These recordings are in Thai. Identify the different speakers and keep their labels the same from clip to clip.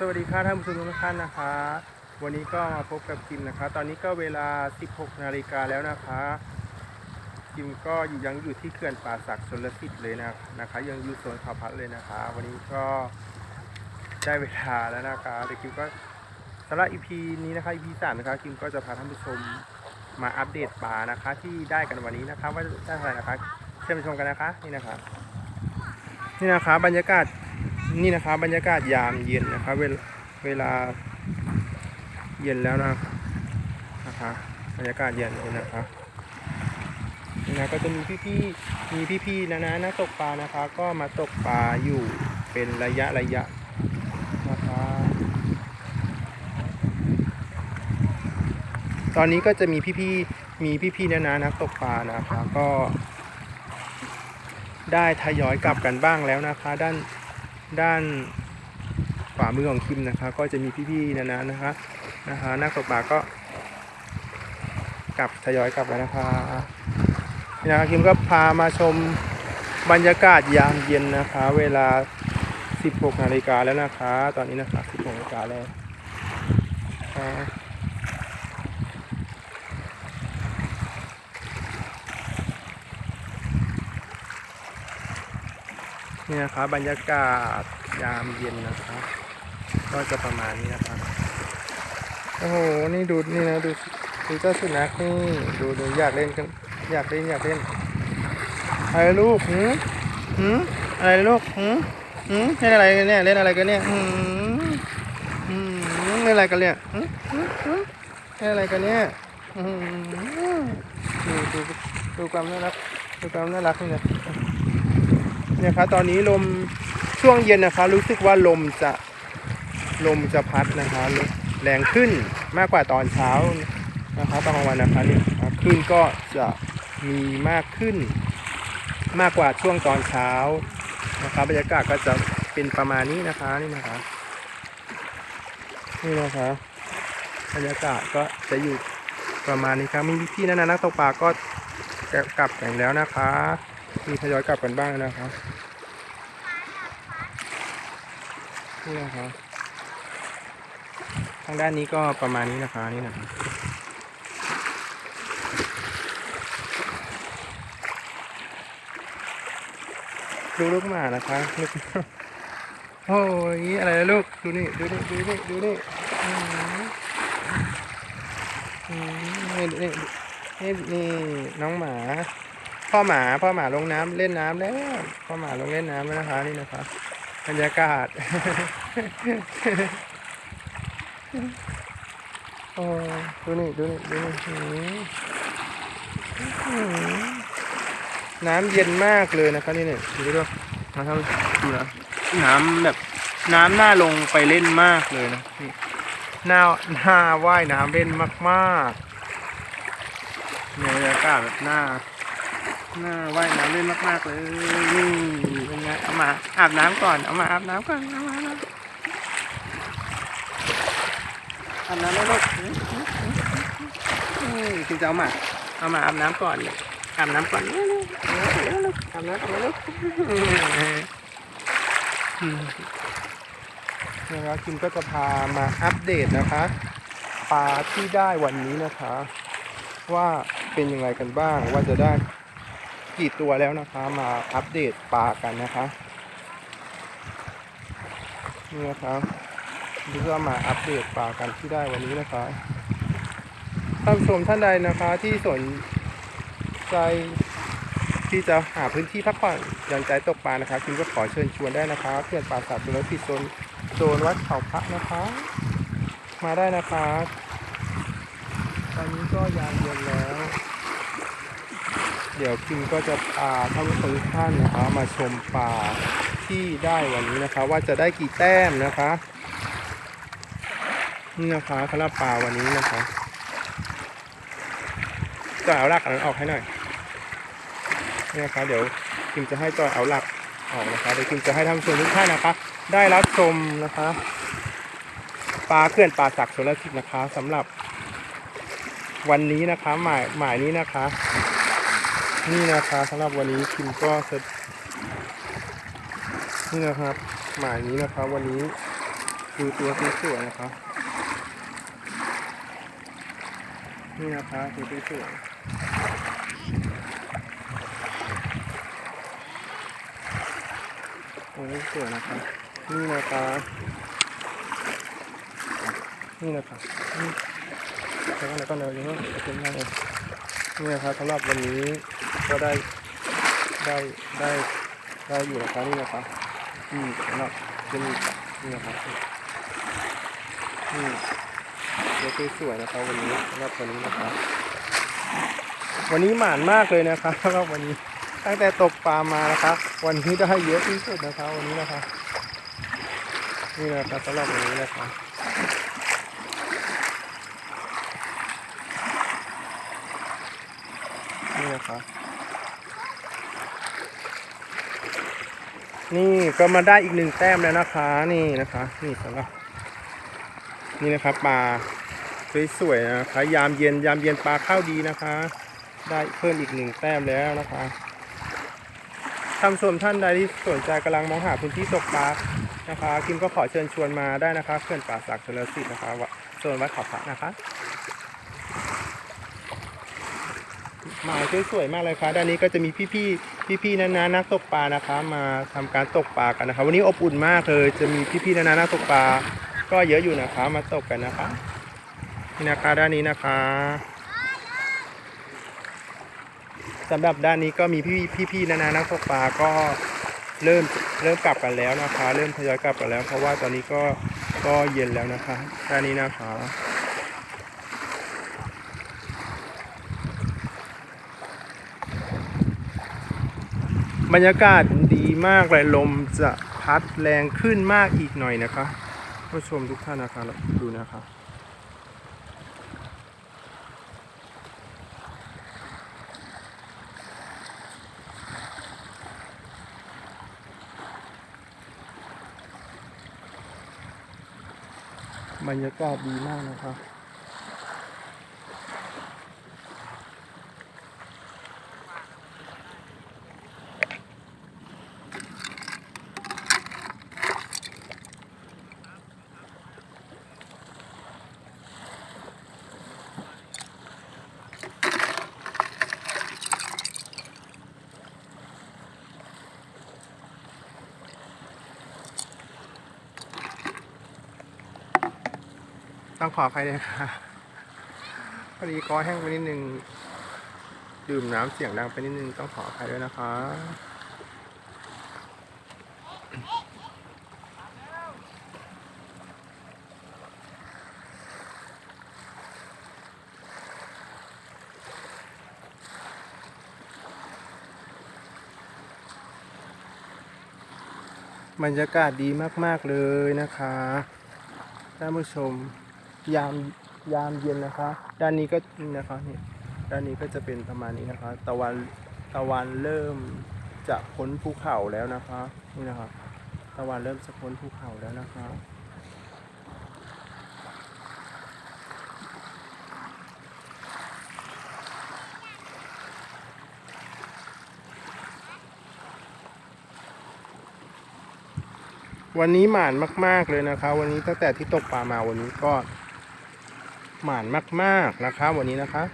Speaker 1: สวัสดีค่ะท่านผู้ชมทุกท่านนะคะ วันนี้ก็มาพบกับกิมนะคะ ตอนนี้ก็เวลา 16 นาฬิกาแล้วนะคะกิมก็อยู่ยังอยู่ที่เขื่อนป่าศักดิ์ชนลสิทธิ์เลยนะนะคะ ยังอยู่โซนเขาพัดเลยนะคะ วันนี้ก็ได้เวลาแล้วนะคะเดี๋ยวกิมก็สำหรับ EP นี้นะคะ EP สามนะคะกิมก็จะพาท่านผู้ชมมาอัปเดตป่านะคะที่ได้กันวันนี้นะคะว่าได้อะไรนะคะเชิญชมกันนะคะนี่นะคะ นี่นะคะบรรยากาศ นี่นะคะบบรรยากาศยามเย็นนะคะเวลเวลาเย็นแล้วนะนะคะบรรยากาศเย็นเลยนะคะนี่นะก็จะมีพี่ๆมีพี่ๆนะนะนักตกปลานะคะ ก็มาตกปลาอยู่เป็นระยะระยะนะคะตอนนี้ก็จะมีพี่ๆมีพี่ๆนะนะนักตกปลานะคะก็ได้ทยอยกลับกันบ้างแล้วนะคะ ด้าน ด้านขวามือของคิมนะคะ ก็จะมีพี่ๆนะนะนะคะนะคะนักตกปลาก็กลับทยอยกลับแล้วนะคะนี่นะคะคิมก็พามาชมบรรยากาศยามเย็นนะคะ เวลา 16นาฬิกาแล้วนะคะ ตอนนี้นะคะ 16นาฬิกาแล้ว นี่นะคะบบรรยากาศยามเย็นนะคะก็จะประมาณนี้นะคะโอ้โห นี่ดูนี่นะดูดูเจ้าสุนัขนี่ดูดูอยากเล่นกันอยากเล่นอยากเล่นอะไรลูกหืมหืมอะไรลูกหืมหืมเล่นอะไรกันเนี่ยเล่นอะไรกันเนี่ยหืมหืมเล่นอะไรกันเนี่ยหืมหืมเล่นอะไรกันเนี่ยหืมดูดูดูความน่ารักดูความน่ารักนี่นะ นี่ยครับตอนนี้ลมช่วงเย็นนะคะ รู้สึกว่าลมจะลมจะพัดนะคะแรงขึ้นมากกว่าตอนเช้านะคะตอนกลางวันนะคะนี่ครับคลื่นก็จะมีมากขึ้น มากกว่าช่วงตอนเช้านะคะบบรรยากาศก็จะเป็นประมาณนี้นะคะนี่นะคะนี่นะคะบรรยากาศก็จะอยู่ประมาณนี้ครับมีพี่ๆนะนะนักตกปลาก็กลับกันแล้วนะคะ มีทยอยกลับกันบ้างนะคะนี่นะคะทางด้านนี้ก็ประมาณนี้นะคะนี่นะคะดูลูกหมานะคะลูกโอ้ยอะไรนะลูก ดูนี่ ดูนี่ ดูนี่ ดูนี่อืมอืมนี่นี่นี่นี่น้องหมา พ่อหมาพ่อหมาลงน้ำเล่นน้ำแล้วพ่อหมาลงเล่นน้ำแล้วนะคะนี่นะคะบรรยากาศ โอ้ดูนี่ดูนี่ดูนี่น้ำเย็นมากเลยนะครับนี่เนี่ยดูด้วยนะครับดูนะน้ำแบบน้ำหน้าลงไปเล่นมากเลยนะนี่หน้าหน้าว่ายน้ำเล่นมากๆเนี่ยบรรยากาศแบบหน้า น้าว่ายน้ำเล่นมากๆเลยนี่เป็นไงเอามาอาบน้ำก่อน เอามาอาบน้ำก่อนเอามาอาบน้ำแล้วลูกคุณจะเอามา เอามาอาบน้ำก่อนเลยอาบน้ำก่อนเร็วๆเร็วลูกอาบน้ำก่อนนะลูกนะครับคิมก็จะพามาอัปเดตนะคะปลาที่ได้วันนี้นะคะ ว่าเป็นยังไงกันบ้างว่าจะได้ กี่ตัวแล้วนะคะ มาอัปเดตปลากันนะคะนี่นะครับนี่ก็มาอัปเดตปลากันที่ได้วันนี้นะคะท่านผู้ชมท่านใดนะคะที่สนใจที่จะหาพื้นที่พักผ่อนหย่อนใจตกปลานะคะคุณก็ขอเชิญชวนได้นะคะเขื่อนป่าสัตว์สุรพิษโซนโซนวัดเขาพระนะคะ มาได้นะคะ ตอนนี้ก็ยามเย็นแล้ว เดี๋ยวคิมก็จะพาท่านผู้ชมทุกท่านนะคะมาชมปลาที่ได้วันนี้นะคะ ว่าจะได้กี่แต้มนะคะนี่นะคะสำหรับปลาวันนี้นะคะจอยเอาหลักอันนั้นออกให้หน่อยนี่นะคะเดี๋ยวคิมจะให้จอยเอาหลักออกนะคะเดี๋ยวคิมจะให้ท่านผู้ชมทุกท่านนะคะ ได้รับชมนะคะปลาเขื่อนป่าศักดิ์ชลสิทธิ์นะคะสำหรับวันนี้นะคะ หมายหมายนี้นะคะ นี่นะคะสำหรับวันนี้คิมก็จะนี่นะครับ หมายนี้นะคะวันนี้ดูตัวสวยๆนะครับนี่นะคะตัวสวยโอ้ยสวยนะคะนี่นะคะนี่นะคะนี่แล้วก็แล้วก็เดี๋ยวเดี๋ยวจะเป็นยังไงนี่นะครับสำหรับวันนี้ ก็ได้ได้ได้ได้อยู่นะคะนี่นะคะนี่สำหรับจะมีนี่นะครับนี่ตัวสวยๆนะครับวันนี้สำหรับวันนี้นะครับ วันนี้หมานมากเลยนะครับสำหรับวันนี้ตั้งแต่ตกปลามานะครับ วันนี้ได้เยอะที่สุดนะครับ วันนี้นะครับนี่นะครับสำหรับวันนี้นะครับนี่นะครับ นี่ก็มาได้อีกหนึ่งแต้มแล้วนะคะ นี่นะคะ นี่สำหรับนี่นะครับปลาสวยๆนะคะยามเย็นยามเย็นปลาเข้าดีนะคะ ได้เพิ่มอีกหนึ่งแต้มแล้วนะคะท่านผู้ชมท่านใดที่สนใจกำลังมองหาพื้นที่ตกปลานะคะคิมก็ขอเชิญชวนมาได้นะคะเขื่อนป่าสักเฉลิมสิทธิ์นะคะวะโซนวัดเขาพระนะคะ หมายสวยๆมากเลยค่ะด้านนี้ก็จะมีพี่ๆพี่ๆนานานักตกปลานะคะ มาทำการตกปลากันนะคะวันนี้อบอุ่นมากเลยจะมีพี่ๆนานานักตกปลา ก็เยอะอยู่นะคะมาตกกันนะคะนี่นะคะด้านนี้นะคะสำหรับด้านนี้ก็มีพี่ๆพี่ๆนานานักตกปลาก็เริ่มเริ่มกลับกันแล้วนะคะ เริ่มทยอยกลับกันแล้ว เพราะว่าตอนนี้ก็ก็เย็นแล้วนะคะด้านนี้นะคะ บรรยากาศดีมากเลยลมจะพัดแรงขึ้นมากอีกหน่อยนะคะผู้ชมทุกท่านนะคะดูนะคะบรรยากาศดีมากนะคะ ต้องขออภัยเลยค่ะพอดีคอแห้งไปนิดนึง ดื่มน้ำเสียงดังไปนิดนึงต้องขออภัยด้วยนะคะบรรยากาศดีมาก ๆ เลยนะคะ ท่านผู้ชม ยามยามเย็นนะคะ ด้านนี้ก็นี่นะคะนี่ด้านนี้ก็จะเป็นประมาณนี้นะคะ ตะวันตะวันเริ่มจะพ้นภูเขาแล้วนะคะนี่นะคะตะวันเริ่มจะพ้นภูเขาแล้วนะคะวันนี้หมานมาก ๆ เลยนะคะ วันนี้ตั้งแต่ที่ตกปลามาวันนี้ก็ หมานมากๆนะคะวันนี้นะคะ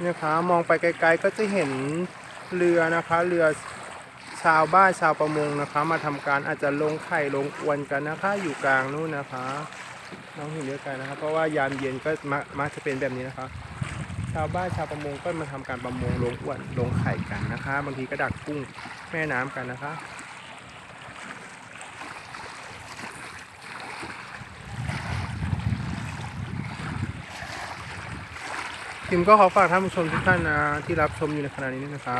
Speaker 1: เนี่ยคะมองไปไกลๆก็จะเห็นเรือนะคะเรือชาวบ้านชาวประมงนะคะ มาทำการอาจจะลงไข่ลงอวนกันนะคะ อยู่กลางนู่นนะคะ น้องเห็นเดียกันนะครับเพราะว่ายามเย็นก็มักมักจะเป็นแบบนี้นะคะ ชาวบ้านชาวประมงก็มาทำการประมงลงอ้วนลงไข่กันนะคะ บางทีก็ดักกุ้งแม่น้ำกันนะคะพิมก็ขอฝากท่านผู้ชมทุกท่านนะที่รับชมอยู่ในขณะนี้นะคะ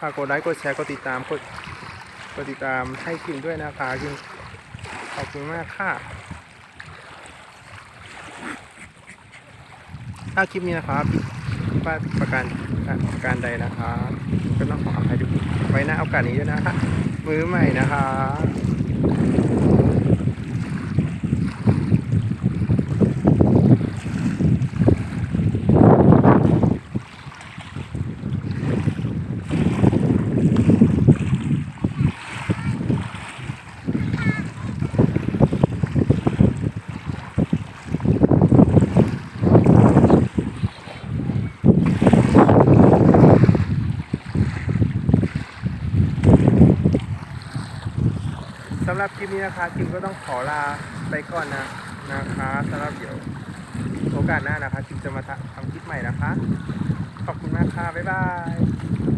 Speaker 1: ฝากกดไลค์กดแชร์กดติดตามกดกดติดตามให้คิมด้วยนะคะคิมขอบคุณมากค่ะ ถ้าคลิปนี้นะครับผิดพลาดประการประการใดนะครับก็ต้องขออภัยด้วยไว้หน้าโอกาสนี้ด้วยนะฮะมือใหม่นะคะำหรับคลิปนี้นะคะคิมก็ต้องขอลาไปก่อนนะนะคะสำหรับเดี๋ยวโอกาสหน้านะคะคิมจะมาทำคลิปใหม่นะคะ ขอบคุณมากค่ะ บ๊ายบาย